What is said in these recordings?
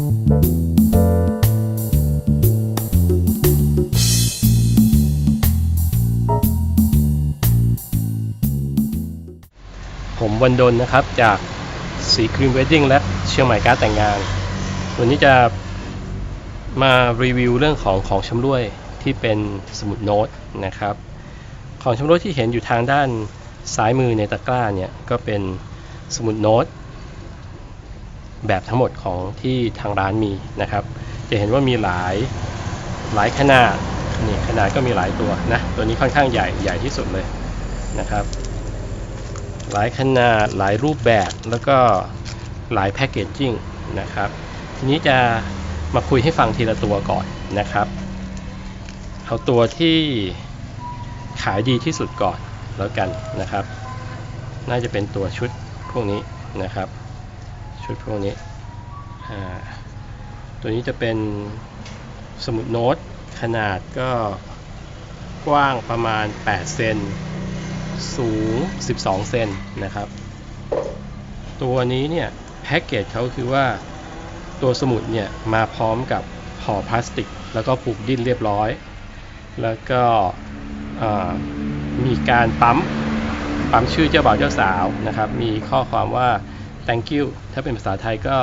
ผมวันดนนะครับจากสีครีมเวดดิ้งและเชียงใหม่การแต่งงาน วันนี้จะมารีวิวเรื่องของของชำร่วยที่เป็นสมุดโน้ตนะครับ ของชำร่วยที่เห็นอยู่ทางด้านซ้ายมือในตะกร้าเนี่ยก็เป็นสมุดโน้ต แบบทั้งหมดของที่ทางร้านมีนะครับ จะเห็นว่ามีหลายหลายขนาดนี่ขนาดก็มีหลายตัวนะตัวนี้ค่อนข้างใหญ่ใหญ่ที่สุดเลยนะครับ หลายขนาดหลายรูปแบบแล้วก็หลายแพคเกจจิ้งนะครับ ทีนี้จะมาคุยให้ฟังทีละตัวก่อนนะครับ เอาตัวที่ขายดีที่สุดก่อนแล้วกันนะครับ น่าจะเป็นตัวชุดพวกนี้นะครับ ชุดพวกนี้ ตัวนี้จะเป็นสมุดโน้ตขนาดก็กว้างประมาณ 8 เซน สูง 12 เซนนะครับ ตัวนี้เนี่ยแพ็กเกจเขาคือว่าตัวสมุดเนี่ยมาพร้อมกับห่อพลาสติก แล้วก็ผูกดิ้นเรียบร้อย แล้วก็มีการปั๊มปั๊มชื่อเจ้าบ่าวเจ้าสาวนะครับ มีข้อความว่า thank you ถ้าเป็นภาษาไทยก็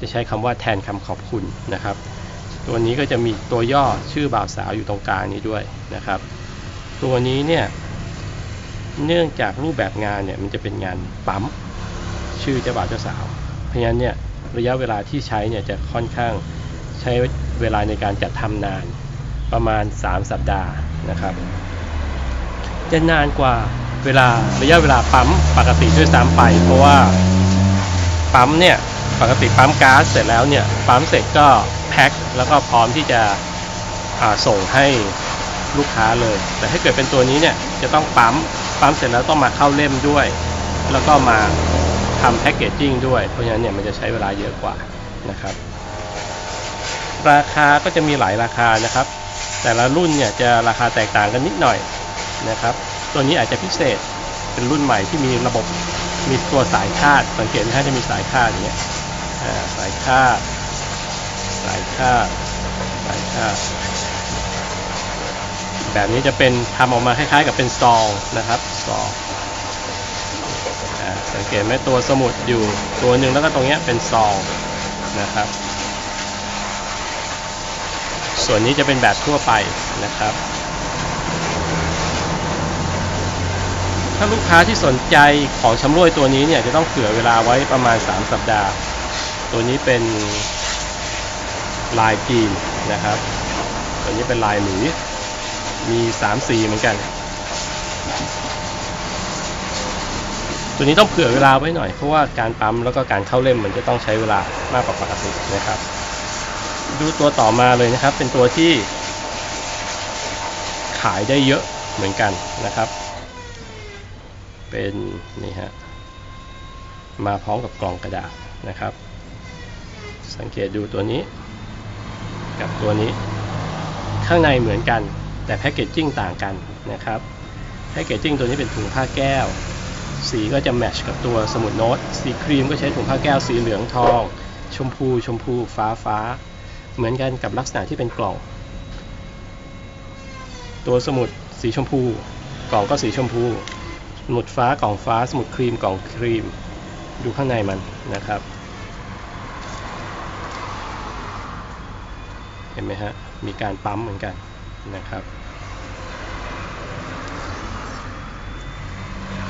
จะใช้คำว่าแทนคำขอบคุณนะครับ ตัวนี้ก็จะมีตัวย่อชื่อบ่าวสาวอยู่ตรงกลางนี้ด้วยนะครับ ตัวนี้เนี่ยเนื่องจากรูปแบบงานเนี่ยมันจะเป็นงานปั๊มชื่อเจ้าบ่าวเจ้าสาว เพราะฉะนั้นเนี่ยระยะเวลาที่ใช้เนี่ยจะค่อนข้างใช้เวลาในการจัดทำนานประมาณ 3 สัปดาห์นะครับ จะนานกว่าเวลาระยะเวลาปั๊มปกติด้วยซ้ำไป เพราะว่า ปั๊มเนี่ยปกติปั๊มก๊าซเสร็จแล้วเนี่ยปั๊มเสร็จก็แพ็คแล้วก็พร้อมที่จะส่งให้ลูกค้าเลย แต่ถ้าเกิดเป็นตัวนี้เนี่ยจะต้องปั๊มปั๊มเสร็จแล้วต้องมาเข้าเล่มด้วย แล้วก็มาทำแพ็กเกจจิ้งด้วย เพราะฉะนั้นเนี่ยมันจะใช้เวลาเยอะกว่านะครับ ราคาก็จะมีหลายราคานะครับ แต่ละรุ่นเนี่ยจะราคาแตกต่างกันนิดหน่อยนะครับ ตัวนี้อาจจะพิเศษเป็นรุ่นใหม่ที่มีระบบ มีตัวสายคาดสังเกตนะฮะจะมีสายคาดอย่างเงี้ยสายคาดสายคาดสายคาดแบบนี้จะเป็นทำออกมาคล้ายๆกับเป็นซองนะครับซองสังเกตไหมตัวสมุดอยู่ตัวหนึ่งแล้วก็ตรงเนี้ยเป็นซองนะครับ ส่วนนี้จะเป็นแบบทั่วไปนะครับ ถ้าลูกค้าที่สนใจของชำร่วยตัวนี้เนี่ยจะต้องเผื่อเวลาไว้ประมาณ 3 สัปดาห์ ตัวนี้เป็นลายจีนนะครับ ตัวนี้เป็นลายหลุยมี 3 สีเหมือนกัน ตัวนี้ต้องเผื่อเวลาไว้หน่อยเพราะว่าการปั๊มแล้วก็การเข้าเล่มมันจะต้องใช้เวลามากกว่าปกตินะครับ ดูตัวต่อมาเลยนะครับ เป็นตัวที่ขายได้เยอะเหมือนกันนะครับ เป็นนี่ฮะมาพร้อมกับกล่องกระดาษนะครับ สังเกตดูตัวนี้ กับตัวนี้ ข้างในเหมือนกัน แต่แพคเกจจิ้งต่างกันนะครับแพคเกจจิ้งตัวนี้เป็นถุงผ้าแก้ว สีก็จะแมชกับตัวสมุดโน้ต สีครีมก็ใช้ถุงผ้าแก้วสีเหลืองทอง ชมพูชมพูฟ้าฟ้า เหมือนกันกับลักษณะที่เป็นกล่อง ตัวสมุดสีชมพู กล่องก็สีชมพู สมุดฟ้ากล่องฟ้า สมุดครีมกล่องครีม ดูข้างในมันนะครับ เห็นไหมฮะ มีการปั๊มเหมือนกันนะครับ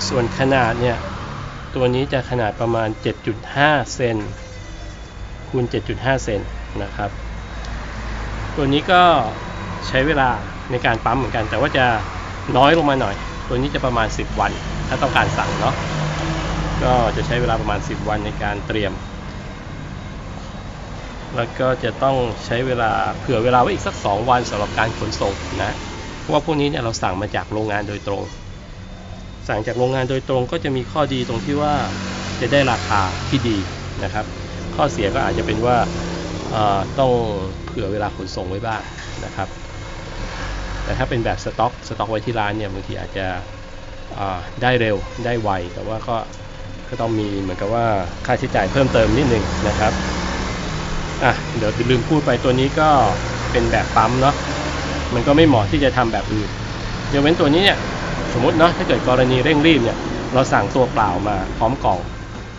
ส่วนขนาดเนี่ย ตัวนี้จะขนาดประมาณ 7.5 เซนคูณ 7.5 เซนนะครับ ตัวนี้ก็ใช้เวลาในการปั๊มเหมือนกัน แต่ว่าจะน้อยลงมาหน่อย ตัวนี้จะประมาณ 10 วัน ถ้าต้องการสั่งเนาะก็จะใช้เวลาประมาณ 10 วันในการเตรียม แล้วก็จะต้องใช้เวลาเผื่อเวลาไว้อีกสัก 2 วันสำหรับการขนส่งนะเพราะว่าพวกนี้เนี่ยเราสั่งมาจากโรงงานโดยตรง สั่งจากโรงงานโดยตรงก็จะมีข้อดีตรงที่ว่าจะได้ราคาที่ดีนะครับ ข้อเสียก็อาจจะเป็นว่าต้องเผื่อเวลาขนส่งไว้บ้างนะครับ แต่ถ้าเป็นแบบสต็อกสต็อกไว้ที่ร้านเนี่ยบางทีอาจจะได้เร็วได้ไว แต่ว่าก็ก็ต้องมีเหมือนกับว่าค่าใช้จ่ายเพิ่มเติมนิดนึงนะครับอะเดี๋ยวลืมพูดไปตัวนี้ก็เป็นแบบปั๊มเนาะมันก็ไม่เหมาะที่จะทำแบบอื่นยกเว้นตัวนี้เนี่ยสมมติเนาะถ้าเกิดกรณีเร่งรีบเนี่ยเราสั่งตัวเปล่ามาพร้อมกล่อง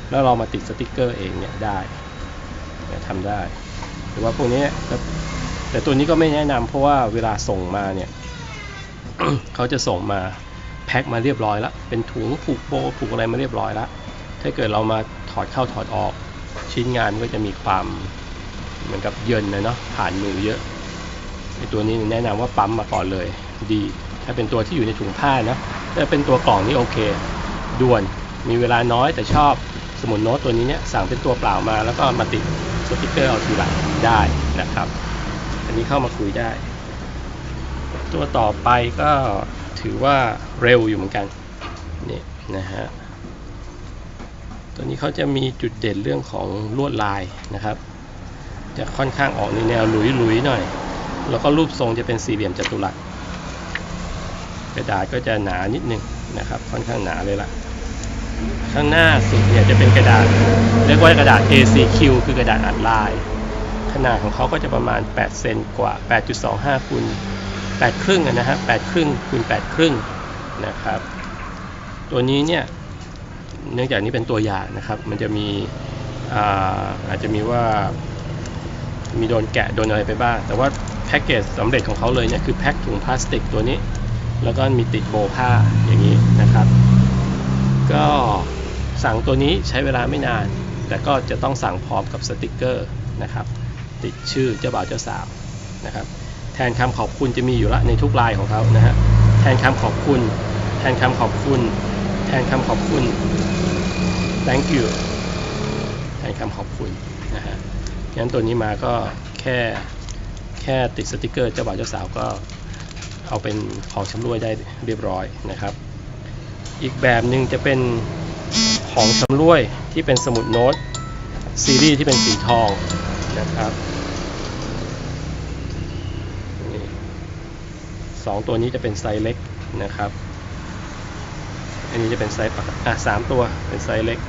แล้วเรามาติดสติกเกอร์เองเนี่ยได้ทำได้ หรือว่าพวกนี้ก็ แต่ตัวนี้ก็ไม่แนะนำเพราะว่าเวลาส่งมาเนี่ยเขาจะส่งมาแพ็คมาเรียบร้อยแล้วเป็นถุงผูกโบผูกอะไรมาเรียบร้อยแล้วถ้าเกิดเรามาถอดเข้าถอดออก ชิ้นงานก็จะมีความเหมือนกับเยินนะเนาะผ่านมือเยอะไอตัวนี้แนะนำว่าปั๊มมาก่อนเลย ดี ถ้าเป็นตัวที่อยู่ในถุงผ้านะถ้าเป็นตัวกล่องนี่โอเค ด่วนมีเวลาน้อยแต่ชอบสมุดโน้ตตัวนี้เนี่ยสั่งเป็นตัวเปล่ามา แล้วก็มาติดสติกเกอร์เอาทีหลังได้นะครับ อันนี้เข้ามาคุยได้ ตัวต่อไปก็ถือว่าเร็วอยู่เหมือนกันนี่นะฮะตัวนี้เขาจะมีจุดเด่นเรื่องของลวดลายนะครับ จะค่อนข้างออกในแนวหลุยๆหน่อย แล้วก็รูปทรงจะเป็นสี่เหลี่ยมจัตุรัสกระดาษก็จะหนานิดนึงนะครับ ค่อนข้างหนาเลยล่ะข้างหน้าสุดเนี่ยจะเป็นกระดาษ เรียกว่ากระดาษ A4Q คือกระดาษอัดลาย ขนาดของเขาก็จะประมาณ 8 เซนกว่า 8.25คูณ8ครึ่งอะนะฮะ8ครึ่งคูณ8ครึ่งนะครับ ตัวนี้เนี่ยเนื่องจากนี้เป็นตัวอย่างนะครับ มันจะมีอาอาจจะมีว่ามีโดนแกะโดนอะไรไปบ้าง แต่ว่าแพ็กเกจสำเร็จของเขาเลยเนี่ยคือแพ็คถุงพลาสติกตัวนี้ แล้วก็มีติดโบผ้าอย่างนี้นะครับ ก็สั่งตัวนี้ใช้เวลาไม่นาน แต่ก็จะต้องสั่งพร้อมกับสติกเกอร์นะครับ ติดชื่อเจ้าบ่าวเจ้าสาวนะครับ แทนคำขอบคุณจะมีอยู่ละในทุกลายของเขานะฮะแทนคำขอบคุณ แทนคำขอบคุณ แทนคำขอบคุณ thank you แทนคำขอบคุณนะฮะงั้นตัวนี้มาก็แค่แค่ติดสติกเกอร์เจ้าบ่าวเจ้าสาวก็เอาเป็นของชำร่วยได้เรียบร้อยนะครับ อีกแบบหนึ่งจะเป็นของชำร่วยที่เป็นสมุดโน้ตซีรีส์ที่เป็นสีทองนะครับ สองตัวนี้จะเป็นไซส์เล็กนะครับ อันนี้จะเป็นไซส์ปกติอะสตัวเป็นไซส์เล็ก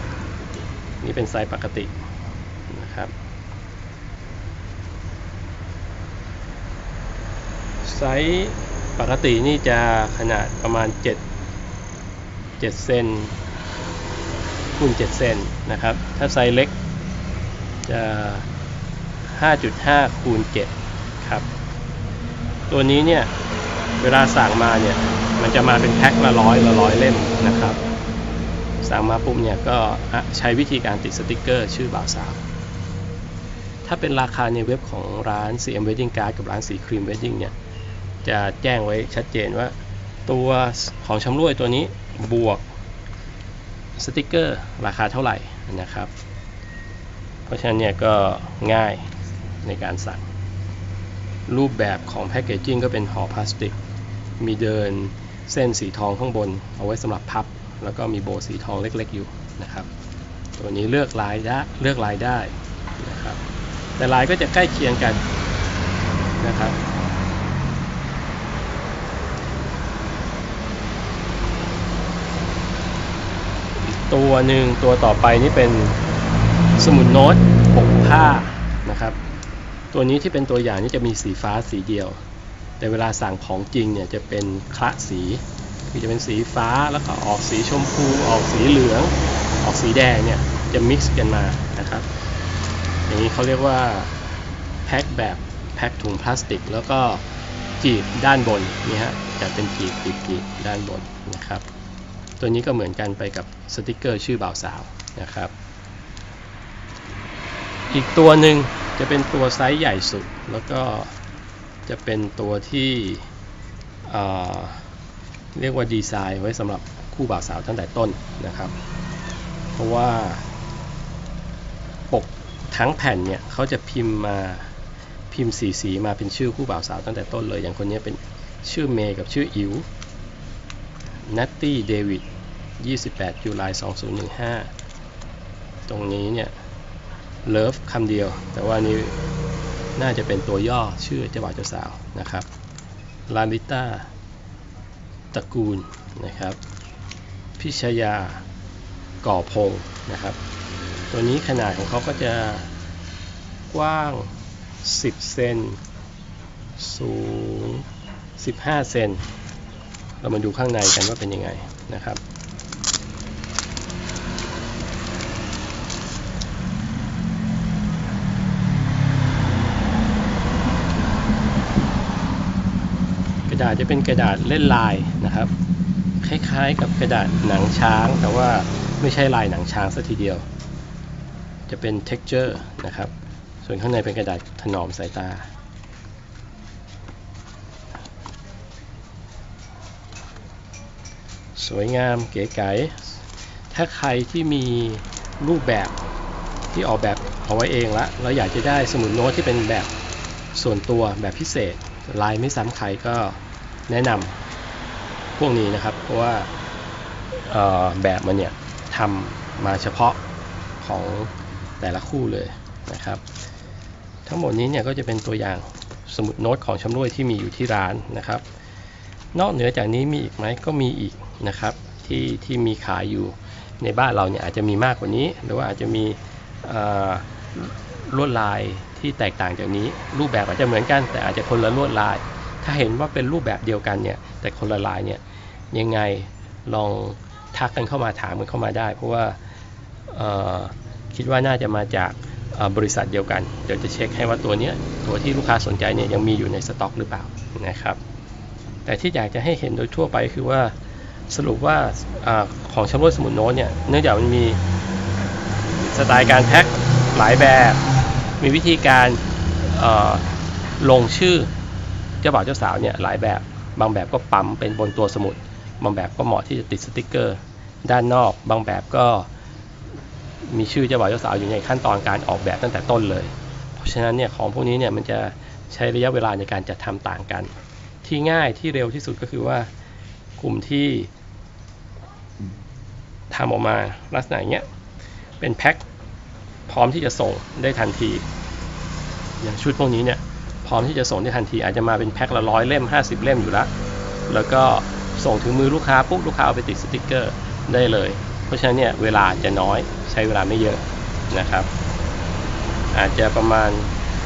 นี่เป็นไซส์ปกตินะครับ ไซส์ปกตินี่จะขนาดประมาณ 7 7เซนคูณ7เซนนะครับ ถ้าไซส์เล็กจะ 5.5คูณ7ครับ ตัวนี้เนี่ย เวลาสั่งมาเนี่ย มันจะมาเป็นแพ็คละร้อยละร้อยเล่มนะครับ สั่งมาปุ๊บเนี่ยก็ใช้วิธีการติดสติกเกอร์ชื่อบ่าวสาว ถ้าเป็นราคาในเว็บของร้าน CM Wedding Card กับร้านสีครีม Wedding เนี่ย จะแจ้งไว้ชัดเจนว่า ตัวของชำร่วยตัวนี้บวกสติกเกอร์ราคาเท่าไหร่นะครับ เพราะฉะนั้นเนี่ยก็ง่ายในการสั่งรูปแบบของแพคเกจจิ้งก็เป็นห่อพลาสติก มีเดินเส้นสีทองข้างบน เอาไว้สำหรับพับ แล้วก็มีโบสีทองเล็กๆอยู่นะครับ ตัวนี้เลือกลายได้เลือกลายได้นะครับ แต่ลายก็จะใกล้เคียงกันนะครับตัวหนึ่งตัวต่อไปนี่เป็นสมุดโน้ตปกผ้านะครับ ตัวนี้ที่เป็นตัวอย่างนี่จะมีสีฟ้าสีเดียว แต่เวลาสั่งของจริงเนี่ยจะเป็นคละสีคือจะเป็นสีฟ้าแล้วก็ออกสีชมพู ออกสีเหลือง ออกสีแดงเนี่ยจะมิกซ์กันมานะครับ อย่างนี้เขาเรียกว่าแพ็คแบบแพ็คถุงพลาสติก แล้วก็จีบด้านบนนี่ฮะจะเป็นจีบจีบจีบด้านบนนะครับ ตัวนี้ก็เหมือนกันไปกับสติกเกอร์ชื่อบ่าวสาวนะครับ อีกตัวหนึ่งจะเป็นตัวไซส์ใหญ่สุดแล้วก็ จะเป็นตัวที่เเรียกว่าดีไซน์ไว้สำหรับคู่บ่าวสาวตั้งแต่ต้นนะครับ เพราะว่าปกทั้งแผ่นเนี่ยเขาจะพิมพ์มาพิมพ์สีสีมาเป็นชื่อคู่บ่าวสาวตั้งแต่ต้นเลย อย่างคนนี้เป็นชื่อเมย์กับชื่ออิ๋วนัตตี้เดวิด28จุลาย2015 ตรงนี้เนี่ยเลิฟคำเดียว แต่ว่านี้ น่าจะเป็นตัวย่อชื่อเจ้าบ่าวเจ้าสาวนะครับลาลิต้าตระกูลนะครับพิชยาก่อพงนะครับ ตัวนี้ขนาดของเขาก็จะกว้าง 10 เซนสูง 15 เซน เรามาดูข้างในกันว่าเป็นยังไงนะครับาษจะเป็นกระดาษเล่นลายนะครับ คล้ายๆกับกระดาษหนังช้าง แต่ว่าไม่ใช่ลายหนังช้างซะทีเดียว จะเป็น texture นะครับ ส่วนข้างในเป็นกระดาษถนอมสายตา สวยงามเก๋ไก๋ถ้าใครที่มีรูปแบบที่ออกแบบเอาไว้เองละแล้วอยากจะได้สมุดโน้ตที่เป็นแบบส่วนตัวแบบพิเศษลายไม่ซ้ำใครก็ แนะนำพวกนี้นะครับ เพราะว่าแบบมันเนี่ยทำมาเฉพาะของแต่ละคู่เลยนะครับ ทั้งหมดนี้เนี่ยก็จะเป็นตัวอย่างสมุดโน้ตของชำร่วยที่มีอยู่ที่ร้านนะครับ นอกเหนือจากนี้มีอีกไหมก็มีอีกนะครับที่ที่มีขายอยู่ในบ้านเราเนี่ยอาจจะมีมากกว่านี้ หรือว่าอาจจะมีลวดลายที่แตกต่างจากนี้ รูปแบบอาจจะเหมือนกันแต่อาจจะคนละลวดลาย ถ้าเห็นว่าเป็นรูปแบบเดียวกันเนี่ย แต่คนละลายเนี่ยยังไงลองทักกันเข้ามาถามกันเข้ามาได้ เพราะว่าคิดว่าน่าจะมาจากบริษัทเดียวกัน เดี๋ยวจะเช็คให้ว่าตัวเนี้ยตัวที่ลูกค้าสนใจเนี่ยยังมีอยู่ในสต็อกหรือเปล่านะครับ แต่ที่อยากจะให้เห็นโดยทั่วไปคือว่าสรุปว่าอของชำร่วยสมุดโน้ตเนี่ยเนื่องจากมันมีสไตล์การแพ็คหลายแบบ มีวิธีการลงชื่อ เจ้าบ่าวเจ้าสาวเนี่ยหลายแบบ บางแบบก็ปั๊มเป็นบนตัวสมุด บางแบบก็เหมาะที่จะติดสติกเกอร์ ด้านนอก บางแบบก็มีชื่อเจ้าบ่าวเจ้าสาวอยู่ในขั้นตอนการออกแบบตั้งแต่ต้นเลย เพราะฉะนั้นเนี่ยของพวกนี้เนี่ยมันจะใช้ระยะเวลาในการจัดทำต่างกัน ที่ง่ายที่เร็วที่สุดก็คือว่ากลุ่มที่ทำออกมาลักษณะอย่างเงี้ยเป็นแพ็คพร้อมที่จะส่งได้ทันที อย่างชุดพวกนี้เนี่ย ร้อมที่จะส่งได้ทันที อาจจะมาเป็นแพ็คละร้อยเล่ม 50 เล่มอยู่แล้วแล้วก็ส่งถึงมือลูกค้าปุ๊บลูกค้าเอาไปติดสติกเกอร์ได้เลย เพราะฉะนั้นเนี่ยเวลาจะน้อยใช้เวลาไม่เยอะนะครับ อาจจะประมาณ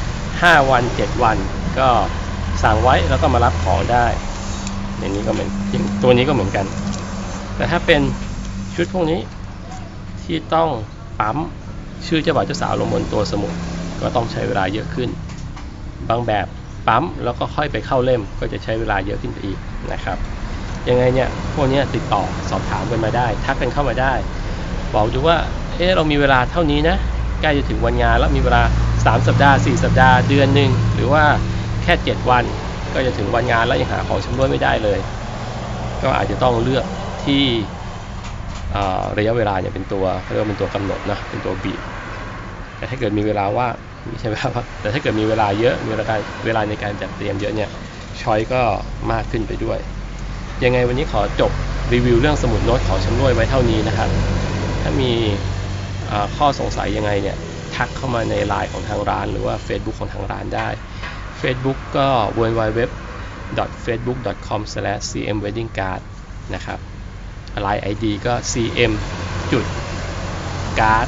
5 วัน 7 วัน ก็สั่งไว้แล้วก็มารับของได้อย่างนี้ก็เหมือนตัวนี้ก็เหมือนกัน แต่ถ้าเป็นชุดพวกนี้ที่ต้องปั๊มชื่อเจ้าบ่าวเจ้าสาวลงบนตัวสมุดก็ต้องใช้เวลาเยอะขึ้น บางแบบปั๊มแล้วก็ค่อยไปเข้าเล่มก็จะใช้เวลาเยอะขึ้นไปอีกนะครับยังไงเนี่ยพวกนี้ติดต่อสอบถามกันมาได้ ทักกันเข้ามาได้ บอกดูว่าเออเรามีเวลาเท่านี้นะใกล้จะถึงวันงานแล้วมีเวลา 3 สัปดาห์ 4 สัปดาห์เดือนหนึ่งหรือว่าแค่ 7 วันก็จะถึงวันงานแล้วยังหาของชำร่วยไม่ได้เลย ก็อาจจะต้องเลือกที่ระยะเวลาเนี่ยเป็นตัวเรียกว่าเป็นตัวกำหนดนะเป็นตัวบีบแต่ถ้าเกิดมีเวลาว่า ใช่เวลาว่างแต่ถ้าเกิดมีเวลาเยอะมีเวลาเวลาในการจัดเตรียมเยอะเนี่ยช้อยก็มากขึ้นไปด้วย ยังไงวันนี้ขอจบรีวิวเรื่องสมุดโน้ตของชำร่วยไว้เท่านี้นะครับ ถ้ามีข้อสงสัยยังไงเนี่ยทักเข้ามาในไลน์ของทางร้าน หรือว่า Facebook ของทางร้านได้ Facebook ก็ www facebook.com/cmweddingcard นะครับ Line ID ก็ cm จุด card ครับ